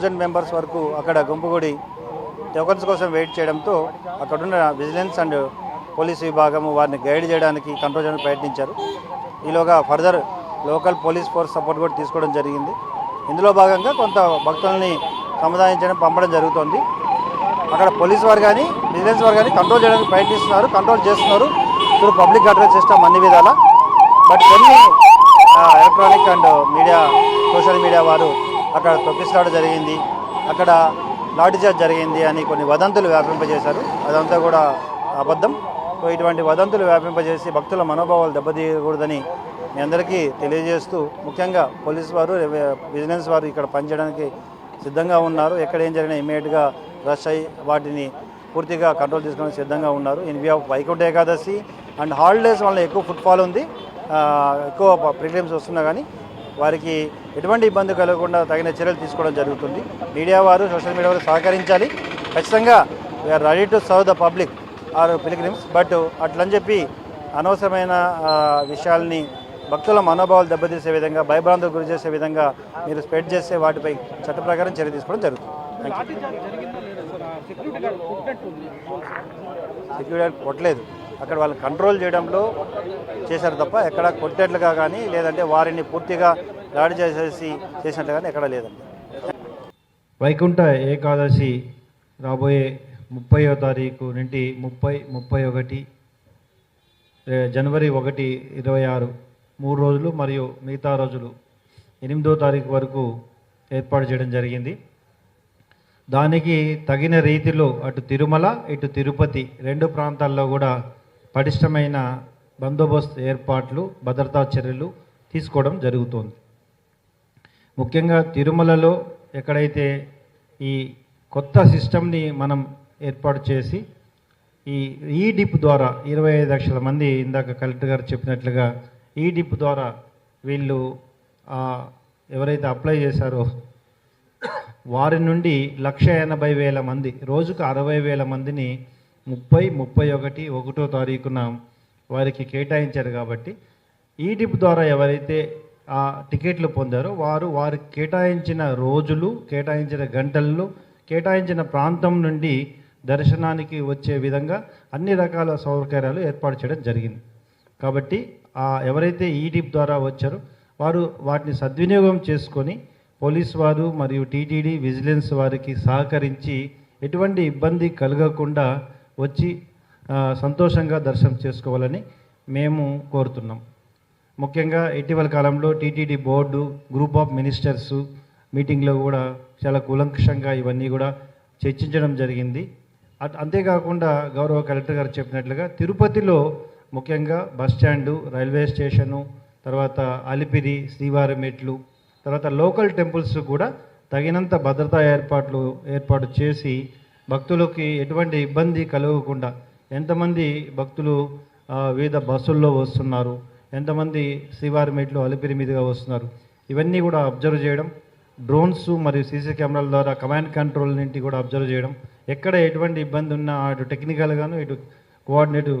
Thousand members వరకు అక్కడ గుంపుగూడి tokens కోసం వెయిట్ చేయడంతో అక్కడున్న విజిలెన్స్ అండ్ పోలీస్ విభాగము వారిని గైడ్ చేయడానికి కంట్రోల్ చేయడానికి ప్రయత్నించారు. ఈలోగా further local police force support కూడా తీసుకోవడం జరిగింది. ఇందులో భాగంగా కొంత భక్తుల్ని సముదాయించడం పంపడం జరుగుతోంది. అక్కడ పోలీస్ వారు కానీ విజిలెన్స్ వారు కానీ కంట్రోల్ చేయడానికి ప్రయత్నిస్తున్నారు కంట్రోల్ చేస్తున్నారు ఇప్పుడు పబ్లిక్ అడ్రస్ సిస్టమ్ అన్ని విధాలా. బట్ కొన్ని electronic and media social media వారు అక్కడ తొక్కిసలాట జరిగింది. అక్కడ లాఠీ చార్జ్ జరిగింది అని కొన్ని వదంతులు వ్యాపింపజేశారు. అదంతా కూడా అబద్ధం. సో ఇటువంటి వదంతులు వ్యాపింపజేసి భక్తుల మనోభావాలు దెబ్బతీయకూడదని మీ అందరికీ తెలియజేస్తూ ముఖ్యంగా పోలీస్ వారు విజిలెన్స్ వారు ఇక్కడ పనిచేయడానికి సిద్ధంగా ఉన్నారు. ఎక్కడ ఏం జరిగినా ఇమీడియట్గా రష్ అయ్యి వాటిని పూర్తిగా కంట్రోల్ తీసుకోవడానికి సిద్ధంగా ఉన్నారు. In view of Vaikuntha Ekadashi and holidays వల్ల ఎక్కువ ఫుట్ఫాల్ ఉంది. ఎక్కువ ప్రిలిమ్స్ వస్తున్నా కానీ వారికి ఎటువంటి ఇబ్బంది కలగకుండా తగిన చర్యలు తీసుకోవడం జరుగుతుంది. మీడియా వారు సోషల్ మీడియా వారు సహకరించాలి. ఖచ్చితంగా we are ready to serve the public or pilgrims. But అట్లని చెప్పి అనవసరమైన విషయాల్ని భక్తుల మనోభావాలు దెబ్బతీసే విధంగా భయభ్రాంతులు గురి చేసే విధంగా మీరు స్ప్రెడ్ చేసే వాటిపై చట్ట ప్రకారం చర్య తీసుకోవడం జరుగుతుంది. సెక్యూరిటీ గార్డ్ కొట్టలేదు. అక్కడ వాళ్ళు కంట్రోల్ చేయడంలో చేశారు తప్ప ఎక్కడ కొట్టేట్లుగా కానీ లేదంటే వారిని పూర్తిగా దాడి చేసేసి చేసినట్లు కానీ లేదండి. వైకుంఠ ఏకాదశి రాబోయే ముప్పైవ తారీఖు నుండి ముప్పై ముప్పై ఒకటి జనవరి ఒకటి ఇరవై ఆరు మూడు రోజులు మరియు మిగతా రోజులు ఎనిమిదో తారీఖు వరకు ఏర్పాటు చేయడం జరిగింది. దానికి తగిన రీతిలో అటు తిరుమల ఇటు తిరుపతి రెండు ప్రాంతాల్లో కూడా పటిష్టమైన బందోబస్తు ఏర్పాట్లు భద్రతా చర్యలు తీసుకోవడం జరుగుతోంది. ముఖ్యంగా తిరుమలలో ఎక్కడైతే ఈ కొత్త సిస్టమ్ని మనం ఏర్పాటు చేసి ఈ ఈ డిప్ ద్వారా ఇరవై ఐదు లక్షల మంది ఇందాక కలెక్టర్ గారు చెప్పినట్లుగా ఈ డిప్ ద్వారా వీళ్ళు ఎవరైతే అప్లై చేశారో వారి నుండి లక్ష ఎనభై వేల మంది రోజుకు అరవై వేల మందిని ముప్పై ముప్పై ఒకటి ఒకటో తారీఖున వారికి కేటాయించారు కాబట్టి ఈ డిప్ ద్వారా ఎవరైతే టికెట్లు పొందారో. వారు వారు కేటాయించిన రోజులు కేటాయించిన గంటల్లో కేటాయించిన ప్రాంతం నుండి దర్శనానికి వచ్చే విధంగా అన్ని రకాల సౌకర్యాలు ఏర్పాటు చేయడం జరిగింది. కాబట్టి ఎవరైతే ఈ డిప్ ద్వారా వచ్చారో వారు వాటిని సద్వినియోగం చేసుకొని పోలీస్ వారు మరియు టీటీడీ విజిలెన్స్ వారికి సహకరించి ఎటువంటి ఇబ్బంది కలగకుండా వచ్చి సంతోషంగా దర్శనం చేసుకోవాలని మేము కోరుతున్నాం. ముఖ్యంగా ఇటీవల కాలంలో TTD board group of ministers మీటింగ్లో కూడా చాలా కూలంకషంగా ఇవన్నీ కూడా చర్చించడం జరిగింది. అట్- అంతేకాకుండా గౌరవ కలెక్టర్ గారు చెప్పినట్లుగా తిరుపతిలో ముఖ్యంగా బస్ స్టాండు రైల్వే స్టేషను తర్వాత అలిపిరి శ్రీవారి మెట్లు తర్వాత లోకల్ టెంపుల్స్ కూడా తగినంత భద్రతా ఏర్పాట్లు ఏర్పాటు చేసి భక్తులకి ఎటువంటి ఇబ్బంది కలగకుండా ఎంతమంది భక్తులు వివిధ బస్సుల్లో వస్తున్నారు. ఎంతమంది శ్రీవారి మెట్లు అలిపిరి మీదుగా వస్తున్నారు? ఇవన్నీ కూడా అబ్జర్వ్ చేయడం డ్రోన్స్ మరియు సీసీ కెమెరాల ద్వారా కమాండ్ కంట్రోల్ నుండి కూడా అబ్జర్వ్ చేయడం ఎక్కడ ఎటువంటి ఇబ్బంది ఉన్నా అటు టెక్నికల్గాను ఇటు కోఆర్డినేటివ్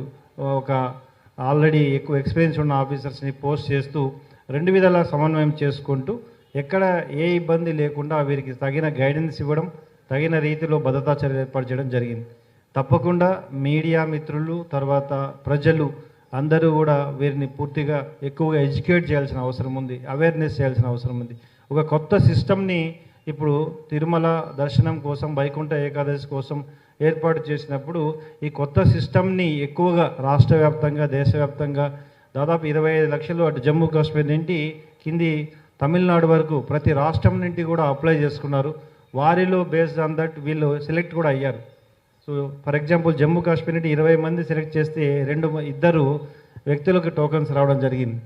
ఒక ఆల్రెడీ ఎక్కువ ఎక్స్పీరియన్స్ ఉన్న ఆఫీసర్స్ని పోస్ట్ చేస్తూ రెండు విధాల సమన్వయం చేసుకుంటూ ఎక్కడ ఏ ఇబ్బంది లేకుండా వీరికి తగిన గైడెన్స్ ఇవ్వడం తగిన రీతిలో భద్రతా చర్యలు ఏర్పాటు చేయడం జరిగింది. తప్పకుండా మీడియా మిత్రులు తర్వాత ప్రజలు అందరూ కూడా వీరిని పూర్తిగా ఎక్కువగా ఎడ్యుకేట్ చేయాల్సిన అవసరం ఉంది అవేర్నెస్ చేయాల్సిన అవసరం ఉంది. ఒక కొత్త సిస్టమ్ని ఇప్పుడు తిరుమల దర్శనం కోసం వైకుంఠ ఏకాదశి కోసం ఏర్పాటు చేసినప్పుడు ఈ కొత్త సిస్టమ్ని ఎక్కువగా రాష్ట్ర వ్యాప్తంగా దేశవ్యాప్తంగా దాదాపు ఇరవై ఐదు లక్షలు అటు జమ్మూ కాశ్మీర్ నుండి కింది తమిళనాడు వరకు ప్రతి రాష్ట్రం నుండి కూడా అప్లై చేసుకున్నారు. వారిలో బేస్డ్ ఆన్ దట్ వీళ్ళు సెలెక్ట్ కూడా అయ్యారు. So for example Jammu Kashmir నుండి ఇరవై మంది సెలెక్ట్ చేస్తే రెండు ఇద్దరు వ్యక్తులకు టోకన్స్ రావడం జరిగింది.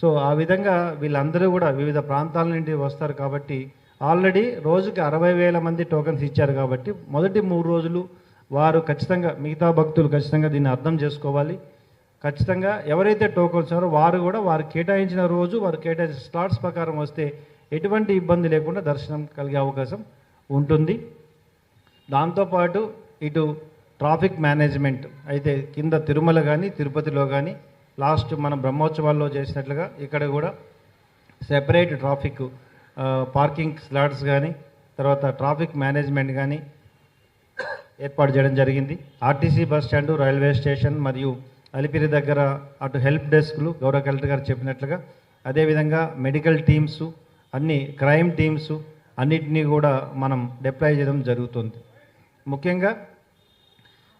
సో ఆ విధంగా వీళ్ళందరూ కూడా వివిధ ప్రాంతాల నుండి వస్తారు కాబట్టి ఆల్రెడీ రోజుకి అరవై వేల మంది టోకన్స్ ఇచ్చారు కాబట్టి మొదటి మూడు రోజులు వారు ఖచ్చితంగా మిగతా భక్తులు ఖచ్చితంగా దీన్ని అర్థం చేసుకోవాలి. ఖచ్చితంగా ఎవరైతే టోకన్స్ ఉన్నారో వారు కూడా వారు కేటాయించిన రోజు వారు కేటాయించిన స్లాట్స్ ప్రకారం వస్తే ఎటువంటి ఇబ్బంది లేకుండా దర్శనం కలిగే అవకాశం ఉంటుంది. దాంతోపాటు ఇటు ట్రాఫిక్ మేనేజ్మెంట్ అయితే కింద తిరుమల కానీ తిరుపతిలో కానీ లాస్ట్ మన బ్రహ్మోత్సవాల్లో చేసినట్లుగా ఇక్కడ కూడా సెపరేట్ ట్రాఫిక్ పార్కింగ్ స్లాట్స్ కానీ తర్వాత ట్రాఫిక్ మేనేజ్మెంట్ కానీ ఏర్పాటు చేయడం జరిగింది. RTC bus stand railway station మరియు అలిపిరి దగ్గర అటు హెల్ప్ డెస్క్లు గౌరవ కలెక్టర్ గారు చెప్పినట్లుగా అదేవిధంగా మెడికల్ టీమ్స్ అన్ని క్రైమ్ టీమ్స్ అన్నిటినీ కూడా మనం డిప్లాయ్ చేయడం జరుగుతుంది. ముఖ్యంగా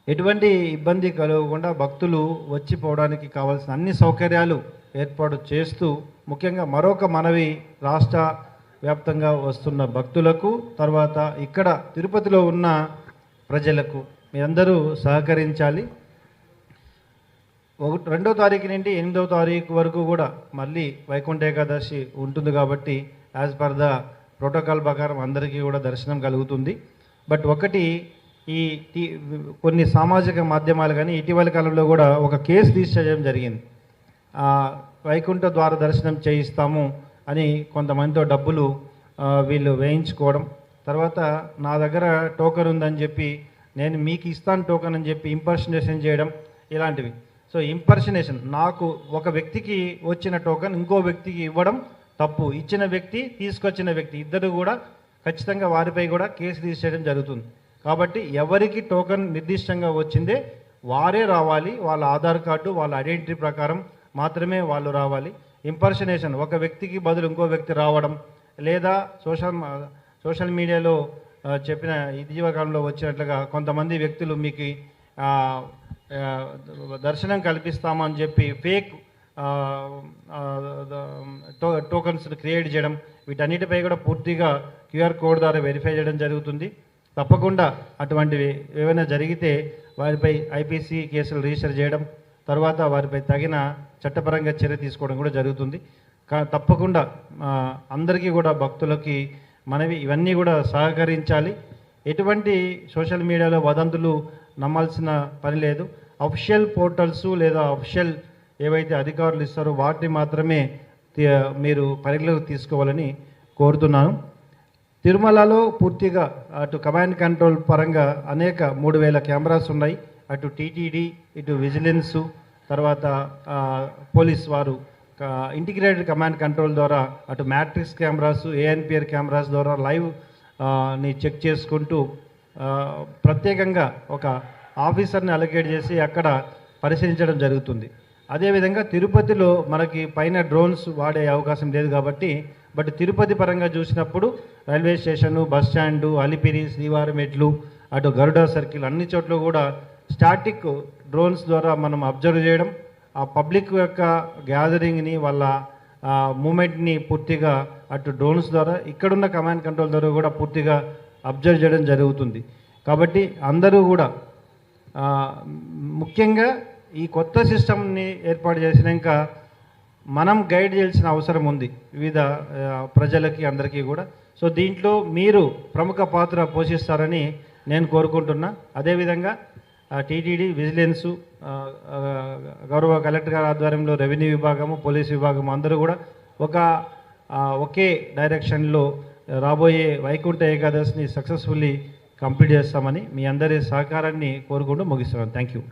ఎటువంటి ఇబ్బంది కలగకుండా భక్తులు వచ్చిపోవడానికి కావాల్సిన అన్ని సౌకర్యాలు ఏర్పాటు చేస్తూ ముఖ్యంగా మరొక మనవి రాష్ట్ర వ్యాప్తంగా వస్తున్న భక్తులకు తర్వాత ఇక్కడ తిరుపతిలో ఉన్న ప్రజలకు మీరందరూ సహకరించాలి. ఒక రెండో తారీఖు నుండి ఎనిమిదవ తారీఖు వరకు కూడా మళ్ళీ వైకుంఠ ఏకాదశి ఉంటుంది కాబట్టి యాజ్ పర్ ద ప్రోటోకాల్ ప్రకారం అందరికీ కూడా దర్శనం కలుగుతుంది. బట్ ఒకటి ఈ కొన్ని సామాజిక మాధ్యమాలు కానీ ఇటీవల కాలంలో కూడా ఒక కేసు తీసేయడం జరిగింది. వైకుంఠ ద్వార దర్శనం చేయిస్తాము అని కొంతమందితో డబ్బులు వీళ్ళు వేయించుకోవడం. తర్వాత నా దగ్గర టోకన్ ఉందని చెప్పి నేను మీకు ఇస్తాను టోకన్ అని చెప్పి ఇంపర్షనేషన్ చేయడం ఇలాంటివి. సో ఇంపర్షనేషన్ నాకు ఒక వ్యక్తికి వచ్చిన టోకెన్ ఇంకో వ్యక్తికి ఇవ్వడం తప్పు. ఇచ్చిన వ్యక్తి తీసుకొచ్చిన వ్యక్తి ఇద్దరు కూడా ఖచ్చితంగా వారిపై కూడా కేసు తీసేయడం జరుగుతుంది. కాబట్టి ఎవరికి టోకెన్ నిర్దిష్టంగా వచ్చిందే వారే రావాలి వాళ్ళ ఆధార్ కార్డు వాళ్ళ ఐడెంటిటీ ప్రకారం మాత్రమే వాళ్ళు రావాలి. ఇంపర్షనేషన్ ఒక వ్యక్తికి బదులు ఇంకో వ్యక్తి రావడం లేదా సోషల్ సోషల్ మీడియాలో చెప్పిన ఇటీవల వచ్చినట్లుగా కొంతమంది వ్యక్తులు మీకు దర్శనం కల్పిస్తామని చెప్పి ఫేక్ టోకన్స్ క్రియేట్ చేయడం వీటన్నిటిపై కూడా పూర్తిగా క్యూఆర్ కోడ్ ద్వారా వెరిఫై చేయడం జరుగుతుంది. తప్పకుండా అటువంటివి ఏమైనా జరిగితే వారిపై ఐపీసీ కేసులు రిజిస్టర్ చేయడం తర్వాత వారిపై తగిన చట్టపరంగా చర్య తీసుకోవడం కూడా జరుగుతుంది. కా తప్పకుండా అందరికీ కూడా భక్తులకి మనవి ఇవన్నీ కూడా సహకరించాలి. ఎటువంటి సోషల్ మీడియాలో వదంతులు నమ్మాల్సిన పని లేదు. అఫిషియల్ పోర్టల్స్ లేదా అఫిషియల్ ఏవైతే అధికారులు ఇస్తారో వాటిని మాత్రమే మీరు పరిగణలోకి తీసుకోవాలని కోరుతున్నాను. తిరుమలలో పూర్తిగా అటు కమాండ్ కంట్రోల్ పరంగా అనేక మూడు వేల కెమెరాస్ ఉన్నాయి. అటు టీటీడీ ఇటు విజిలెన్సు తర్వాత పోలీస్ వారు ఇంటిగ్రేటెడ్ కమాండ్ కంట్రోల్ ద్వారా అటు మ్యాట్రిక్స్ కెమెరాస్ ఏఎన్పిఆర్ కెమెరాస్ ద్వారా లైవ్ని చెక్ చేసుకుంటూ ప్రత్యేకంగా ఒక ఆఫీసర్ని అలొకేట్ చేసి అక్కడ పరిశీలించడం జరుగుతుంది. అదేవిధంగా తిరుపతిలో మనకి పైన డ్రోన్స్ వాడే అవకాశం లేదు కాబట్టి బట్ తిరుపతి పరంగా చూసినప్పుడు railway station bus stand Alipiri శ్రీవారి మెట్లు అటు గరుడ సర్కిల్ అన్ని చోట్ల కూడా స్టాటిక్ డ్రోన్స్ ద్వారా మనం అబ్జర్వ్ చేయడం ఆ పబ్లిక్ యొక్క గ్యాదరింగ్ని వాళ్ళ మూమెంట్ని పూర్తిగా అటు డ్రోన్స్ ద్వారా ఇక్కడున్న కమాండ్ కంట్రోల్ ద్వారా కూడా పూర్తిగా అబ్జర్వ్ చేయడం జరుగుతుంది. కాబట్టి అందరూ కూడా ముఖ్యంగా ఈ కొత్త సిస్టమ్ని ఏర్పాటు చేసినాక మనం గైడ్ చేయాల్సిన అవసరం ఉంది వివిధ ప్రజలకి అందరికీ కూడా. సో దీంట్లో మీరు ప్రముఖ పాత్ర పోషిస్తారని నేను కోరుకుంటున్నా. అదేవిధంగా టీటీడీ విజిలెన్సు గౌరవ కలెక్టర్ గారి ఆధ్వర్యంలో రెవెన్యూ విభాగము పోలీస్ విభాగము అందరూ కూడా ఒక ఒకే డైరెక్షన్లో రాబోయే వైకుంఠ ఏకాదశిని సక్సెస్ఫుల్లీ కంప్లీట్ చేస్తామని మీ అందరి సహకారాన్ని కోరుకుంటూ ముగిస్తున్నాను. Thank you.